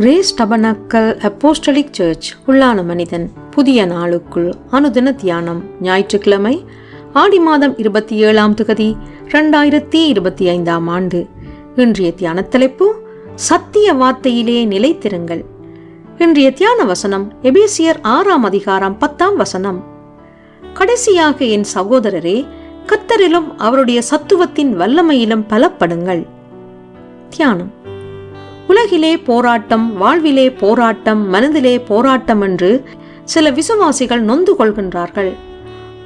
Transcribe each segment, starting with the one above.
Grace tabernacle apostolic search உள்ளான மனிதன் புதிய நாளுக்குள் அனுதின தியானம் ஞாயிற்றுக்கிழமை ஆடி மாதம் இருபத்தி ஏழாம் தொகுதி ரெண்டாயிரத்தி இருபத்தி ஐந்தாம் ஆண்டு. இன்றைய தியான தலைப்பு சத்திய வார்த்தையிலே நிலைத்திருங்கள் இன்றைய தியான வசனம் எபேசியர் ஆறாம் அதிகாரம் பத்தாம் வசனம். கடைசியாக என் சகோதரரே கத்தரிலும் அவருடைய சத்துவத்தின் வல்லமையிலும் பலப்படுங்கள். தியானம். உலகிலே போராட்டம் வாழ்விலே போராட்டம் மனதிலே போராட்டம் என்று சில விசுவாசிகள் நொந்து கொள்கின்றார்கள்.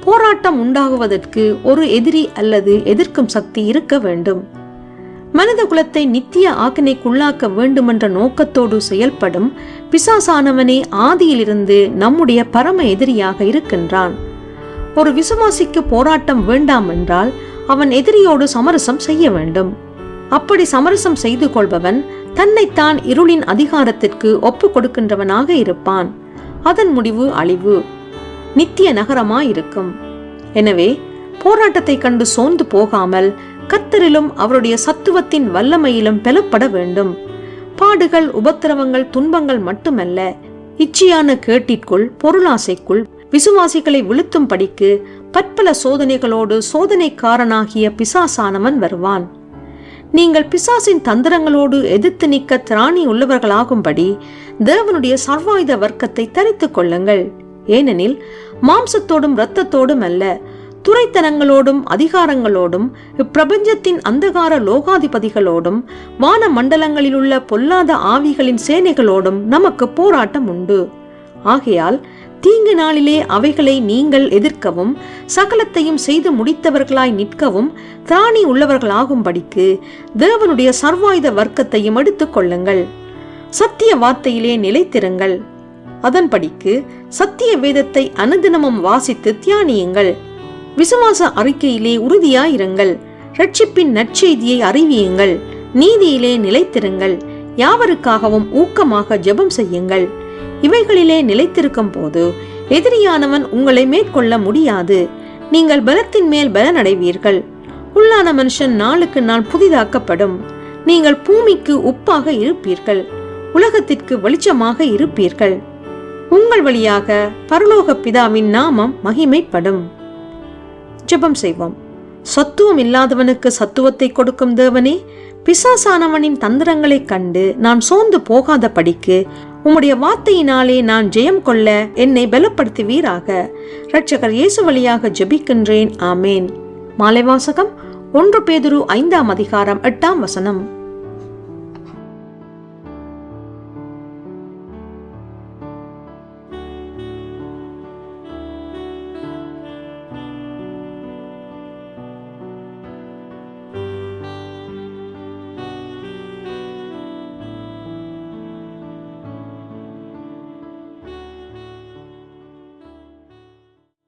போராட்டம் உண்டாகுவதற்கு ஒரு எதிரி அல்லது எதிர்க்கும் சக்தி இருக்க வேண்டும். மனித குலத்தை நித்திய ஆக்கினைக்குள்ளாக்க வேண்டுமென்ற நோக்கத்தோடு செயல்படும் பிசாசானவனே ஆதியிலிருந்து நம்முடைய பரம எதிரியாக இருக்கின்றான். ஒரு விசுவாசிக்கு போராட்டம் வேண்டாம் என்றால் அவன் எதிரியோடு சமரசம் செய்ய வேண்டும். அப்படி சமரசம் செய்து கொள்பவன் தன்னைத்தான் இருளின் அதிகாரத்திற்கு ஒப்பு கொடுக்கின்றவனாக இருப்பான். அதன் முடிவு அழிவு. நித்திய நகரமாயிருக்கும். எனவே போராட்டத்தை கண்டு சோர்ந்து போகாமல் கத்தரிலும் அவருடைய சத்துவத்தின் வல்லமையிலும் பெலப்பட வேண்டும். பாடுகள் உபத்திரவங்கள் துன்பங்கள் மட்டுமல்ல இச்சையான கேட்டிற்குள் பொருளாசைக்குள் விசுவாசிகளை விழுத்தும் படிக்கு பற்பல சோதனைகளோடு சோதனைக்காரனாகிய பிசாசானவன் வருவான். நீங்கள் பிசாசின் தந்திரங்களோடு எதிர்த்து நிற்க திராணி உள்ளவர்களாகும்படி தேவனுடைய சர்வாயுத வர்க்கத்தை தரித்துக் கொள்ளுங்கள். ஏனெனில் மாம்சத்தோடும் இரத்தத்தோடும் அல்ல துறைத்தனங்களோடும் அதிகாரங்களோடும் இப்பிரபஞ்சத்தின் அந்தகார லோகாதிபதிகளோடும் வான மண்டலங்களிலுள்ள பொல்லாத ஆவிகளின் சேனைகளோடும் நமக்கு போராட்டம் உண்டு. ஆகையால் தீங்கு நாளிலே அவைகளை நீங்கள் எதிர்க்கவும் சகலத்தையும் செய்து முடித்தவர்களாய் நிற்கவும் திராணி உள்ளவர்களாகும்படிக்கு தேவனுடைய சர்வாயுத வர்க்கத்தையும் எடுத்துக் கொள்ளுங்கள். சத்திய வார்த்தையிலே நிலைத்திருங்கள். அதன்படிக்கு சத்திய வேதத்தை அனுதினமும் வாசித்து தியானியுங்கள். விசுவாச அறிக்கையிலே உறுதியாயிருங்கள். ரட்சிப்பின் நற்செய்தியை அறிவியுங்கள். நீதியிலே நிலைத்திருங்கள். யாவருக்காகவும் ஊக்கமாக ஜெபம் செய்யுங்கள். இவைகளிலே நிலைத்திருக்கும் போது எதிரியானவன் உங்களை மேற்கொள்ள முடியாது. நீங்கள் பலத்தின் மேல் பலனடைவீர்கள். உள்ளான மனுஷன் நாளுக்கு நாள் புதிதாக்கப்படும். நீங்கள் பூமிக்கு உப்பாக இருப்பீர்கள். உலகத்திற்கு வெளிச்சமாக இருப்பீர்கள். உங்கள் வழியாக பரலோக பிதாவின் நாமம் மகிமைப்படும். ஜெபம் செய்வோம். சத்துவம் இல்லாதவனுக்கு சத்துவத்தை கொடுக்கும் தேவனே பிசாசானவனின் தந்திரங்களைக் கண்டு நான் சோர்ந்து போகாத படிக்கு உம்முடைய வார்த்தையினாலே நான் ஜெயம் கொள்ள என்னை பலப்படுத்துவீராக. ரட்சகர் இயேசு வழியாக ஜெபிக்கின்றேன். ஆமேன். மாலைவாசகம் ஒன்று பேதுரு ஐந்தாம் அதிகாரம் எட்டாம் வசனம்.